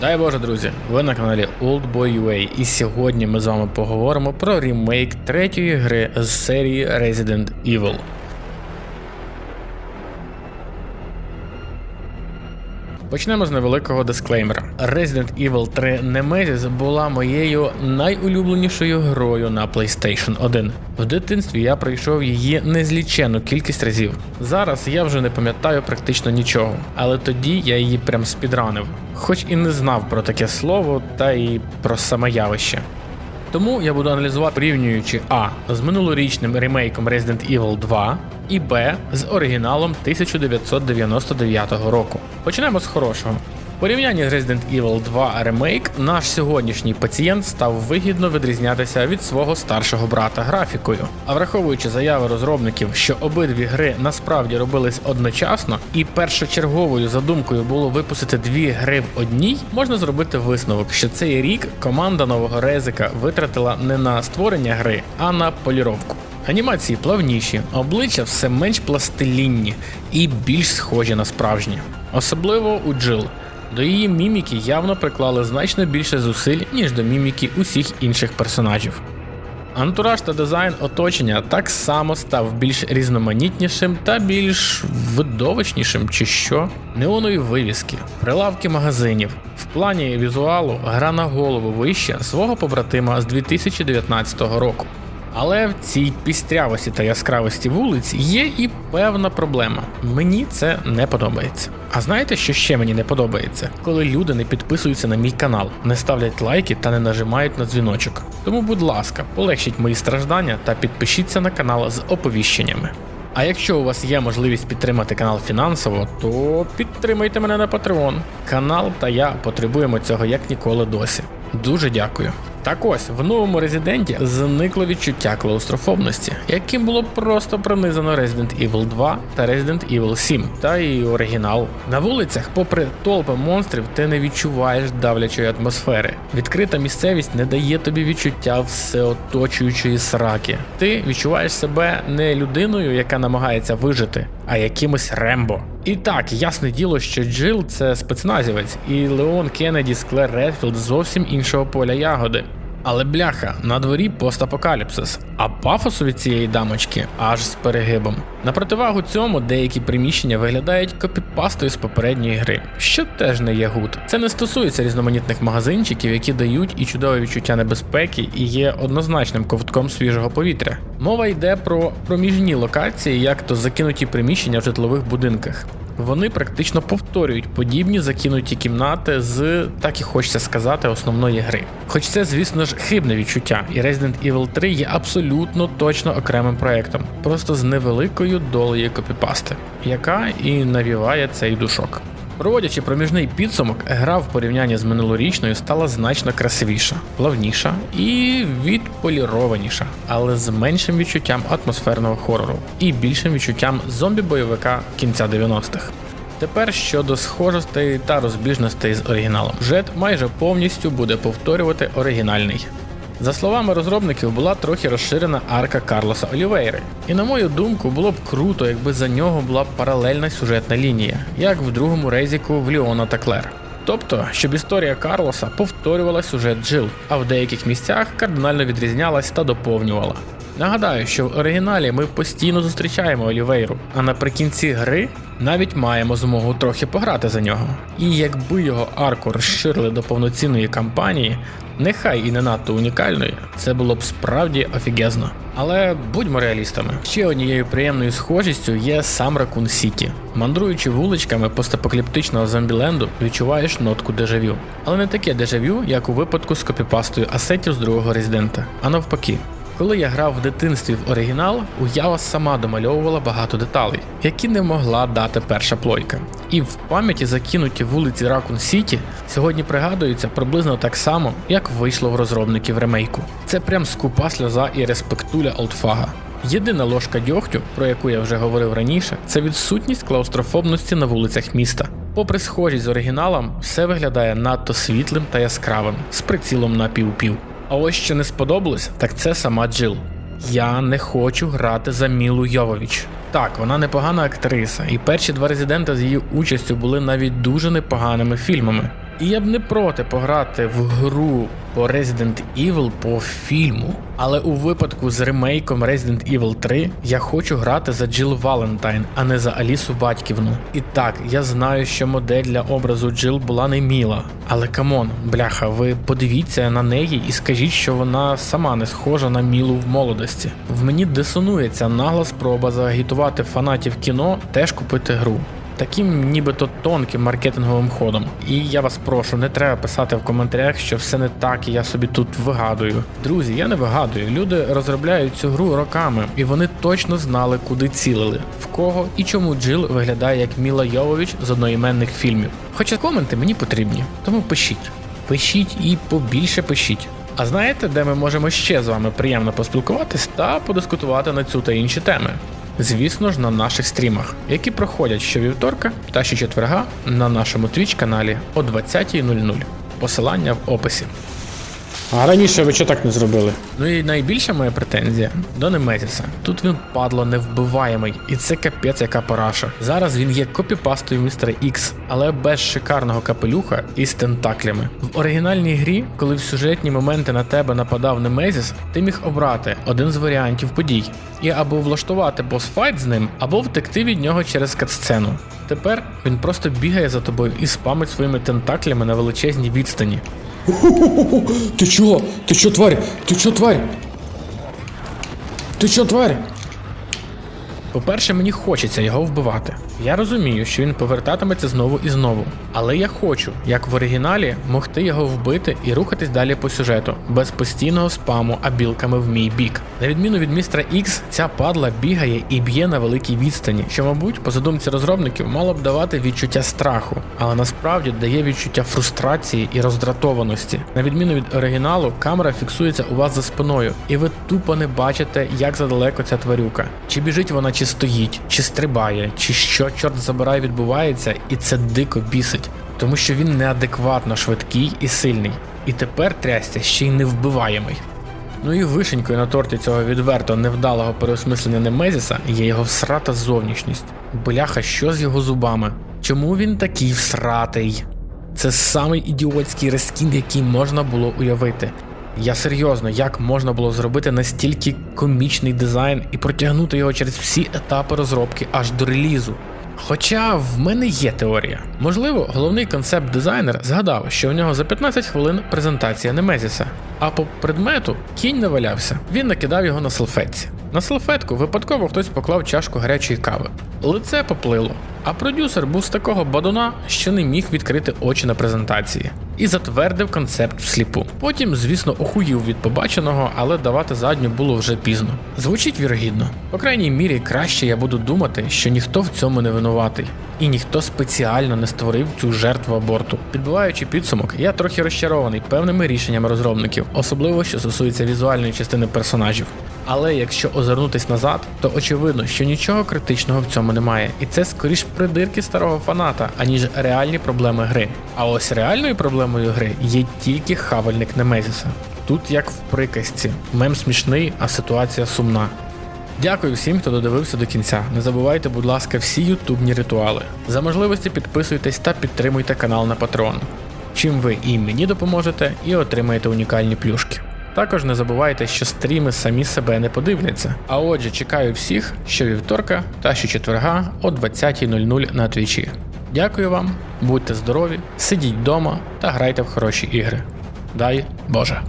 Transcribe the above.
Дай Боже, друзі, ви на каналі Oldboy.ua і сьогодні ми з вами поговоримо про ремейк третьої гри з серії Resident Evil. Почнемо з невеликого дисклеймера. Resident Evil 3 Nemesis була моєю найулюбленішою грою на PlayStation 1. В дитинстві я пройшов її незлічену кількість разів. Зараз я вже не пам'ятаю практично нічого, але тоді я її прям спідранив, хоч і не знав про таке слово, та й про саме явище. Тому я буду аналізувати порівнюючи А з минулорічним ремейком Resident Evil 2 і Б з оригіналом 1999 року. Почнемо з хорошого. Порівнянні з Resident Evil 2 ремейк, наш сьогоднішній пацієнт став вигідно відрізнятися від свого старшого брата графікою. А враховуючи заяви розробників, що обидві гри насправді робились одночасно, і першочерговою задумкою було випустити дві гри в одній, можна зробити висновок, що цей рік команда нового Резика витратила не на створення гри, а на поліровку. Анімації плавніші, обличчя все менш пластилінні і більш схожі на справжні, особливо у Джил. До її міміки явно приклали значно більше зусиль, ніж до міміки усіх інших персонажів. Антураж та дизайн оточення так само став більш різноманітнішим та більш видовищнішим, чи що. Неонові вивіски, прилавки магазинів. В плані візуалу гра на голову вище свого побратима з 2019 року. Але в цій пістрявості та яскравості вулиць є і певна проблема. Мені це не подобається. А знаєте, що ще мені не подобається? Коли люди не підписуються на мій канал, не ставлять лайки та не нажимають на дзвіночок. Тому, будь ласка, полегшіть мої страждання та підпишіться на канал з оповіщеннями. А якщо у вас є можливість підтримати канал фінансово, то підтримайте мене на Patreon. Канал та я потребуємо цього як ніколи досі. Дуже дякую. Так ось в новому резиденті зникло відчуття клаустрофобності, яким було просто пронизано Resident Evil 2 та Resident Evil 7, та і оригінал. На вулицях, попри толпи монстрів, ти не відчуваєш давлячої атмосфери. Відкрита місцевість не дає тобі відчуття всеоточуючої сраки. Ти відчуваєш себе не людиною, яка намагається вижити, а якимось рембо. І так, ясне діло, що Джил це спецназівець, і Леон Кеннеді Склер Редфілд зовсім іншого поля ягоди. Але бляха, на дворі постапокаліпсис, а пафосу від цієї дамочки аж з перегибом. На противагу цьому деякі приміщення виглядають копіпастою з попередньої гри, що теж не є гуд. Це не стосується різноманітних магазинчиків, які дають і чудове відчуття небезпеки, і є однозначним ковтком свіжого повітря. Мова йде про проміжні локації, як то закинуті приміщення в житлових будинках. Вони практично повторюють подібні закинуті кімнати з, так і хочеться сказати, основної гри. Хоч це, звісно ж, хибне відчуття, і Resident Evil 3 є абсолютно точно окремим проектом, просто з невеликою долею копіпасти, яка і навіває цей душок. Проводячи проміжний підсумок, гра в порівнянні з минулорічною стала значно красивіша, плавніша і відполірованіша, але з меншим відчуттям атмосферного хорору і більшим відчуттям зомбі-бойовика кінця 90-х. Тепер щодо схожостей та розбіжностей з оригіналом, Жет майже повністю буде повторювати оригінальний. За словами розробників, була трохи розширена арка Карлоса Олівейри, і на мою думку, було б круто, якби за нього була б паралельна сюжетна лінія, як в другому резіку в Ліона та Клер. Тобто, щоб історія Карлоса повторювала сюжет Джил, а в деяких місцях кардинально відрізнялась та доповнювала. Нагадаю, що в оригіналі ми постійно зустрічаємо Олівейру, а наприкінці гри навіть маємо змогу трохи пограти за нього. І якби його арку розширили до повноцінної кампанії, нехай і не надто унікальної, це було б справді офігезно. Але будьмо реалістами. Ще однією приємною схожістю є сам Ракун Сіті. Мандруючи вуличками постапокаліптичного зомбіленду, відчуваєш нотку дежавю. Але не таке дежавю, як у випадку з копіпастою асетів з другого резидента, а навпаки. Коли я грав в дитинстві в оригінал, уява сама домальовувала багато деталей, які не могла дати перша плойка. І в пам'яті закинуті вулиці Ракун Сіті сьогодні пригадуються приблизно так само, як вийшло в розробників ремейку. Це прям скупа сльоза і респектуля олдфага. Єдина ложка дьогтю, про яку я вже говорив раніше, це відсутність клаустрофобності на вулицях міста. Попри схожість з оригіналом, все виглядає надто світлим та яскравим, з прицілом на пів-пів. А ось що не сподобалось, так це сама Джил. Я не хочу грати за Мілу Йовович. Так, вона непогана актриса, і перші два резидента з її участю були навіть дуже непоганими фільмами. І я б не проти пограти в гру по Resident Evil по фільму. Але у випадку з ремейком Resident Evil 3 я хочу грати за Джил Валентайн, а не за Алісу Батьківну. І так, я знаю, що модель для образу Джил була не міла. Але камон, бляха, ви подивіться на неї і скажіть, що вона сама не схожа на мілу в молодості. В мені дисонується нагла спроба заагітувати фанатів кіно теж купити гру. Таким нібито тонким маркетинговим ходом. І я вас прошу, не треба писати в коментарях, що все не так, і я собі тут вигадую. Друзі, я не вигадую. Люди розробляють цю гру роками, і вони точно знали, куди цілили, в кого і чому Джил виглядає як Міла Йовович з одноіменних фільмів. Хоча коменти мені потрібні, тому пишіть. Пишіть і побільше пишіть. А знаєте, де ми можемо ще з вами приємно поспілкуватись та подискутувати на цю та інші теми? Звісно ж, на наших стрімах, які проходять щовівторка та щочетверга на нашому Twitch каналі о 20.00. Посилання в описі. А раніше ви що так не зробили? Ну і найбільша моя претензія до Немезіса. Тут він падло невбиваємий, і це капець яка параша. Зараз він є копіпастою містера Ікс, але без шикарного капелюха і з тентаклями. В оригінальній грі, коли в сюжетні моменти на тебе нападав Немезіс, ти міг обрати один з варіантів подій і або влаштувати босфайт з ним, або втекти від нього через катсцену. Тепер він просто бігає за тобою і спамить своїми тентаклями на величезній відстані. Ти чё? Ты чё, тварь? Ты чё, тварь? Ты чё, тварь? По-перше, мені хочеться його вбивати. Я розумію, що він повертатиметься знову і знову. Але я хочу, як в оригіналі, могти його вбити і рухатись далі по сюжету, без постійного спаму, а білками в мій бік. На відміну від містера Ікс, ця падла бігає і б'є на великій відстані, що, мабуть, по задумці розробників мало б давати відчуття страху, але насправді дає відчуття фрустрації і роздратованості. На відміну від оригіналу, камера фіксується у вас за спиною, і ви тупо не бачите, як задалеко ця тварюка. Чи біжить вона, чи стоїть, чи стрибає, чи що чорт забирає відбувається, і це дико бісить, тому що він неадекватно швидкий і сильний. І тепер трястя ще й невбиваємий. Ну і вишенькою на торті цього відверто невдалого переосмислення Немезіса є його всрата зовнішність. Бляха, що з його зубами? Чому він такий всратий? Це самий ідіотський рескін, який можна було уявити. Я серйозно, як можна було зробити настільки комічний дизайн і протягнути його через всі етапи розробки аж до релізу. Хоча в мене є теорія. Можливо, головний концепт-дизайнер згадав, що в нього за 15 хвилин презентація Немезіса, а по предмету кінь навалявся. Він накидав його на салфетці. На салфетку випадково хтось поклав чашку гарячої кави. Лице поплило, а продюсер був з такого бадуна, що не міг відкрити очі на презентації. І затвердив концепт всліпу. Потім, звісно, охуїв від побаченого, але давати задню було вже пізно. Звучить вірогідно. По крайній мірі, краще я буду думати, що ніхто в цьому не винуватий, і ніхто спеціально не створив цю жертву аборту. Підбиваючи підсумок, я трохи розчарований певними рішеннями розробників, особливо що стосується візуальної частини персонажів. Але якщо озирнутись назад, то очевидно, що нічого критичного в цьому немає, і це скоріш придирки старого фаната, аніж реальні проблеми гри. А ось реальною проблемою гри є тільки хавальник Немезіса. Тут як в приказці, мем смішний, а ситуація сумна. Дякую всім, хто додивився до кінця. Не забувайте, будь ласка, всі ютубні ритуали. За можливості підписуйтесь та підтримуйте канал на Patreon. Чим ви і мені допоможете, і отримаєте унікальні плюшки. Також не забувайте, що стріми самі себе не подивляться. А отже, чекаю всіх щовівторка та щочетверга о 20.00 на твічі. Дякую вам, будьте здорові, сидіть вдома та грайте в хороші ігри. Дай Боже!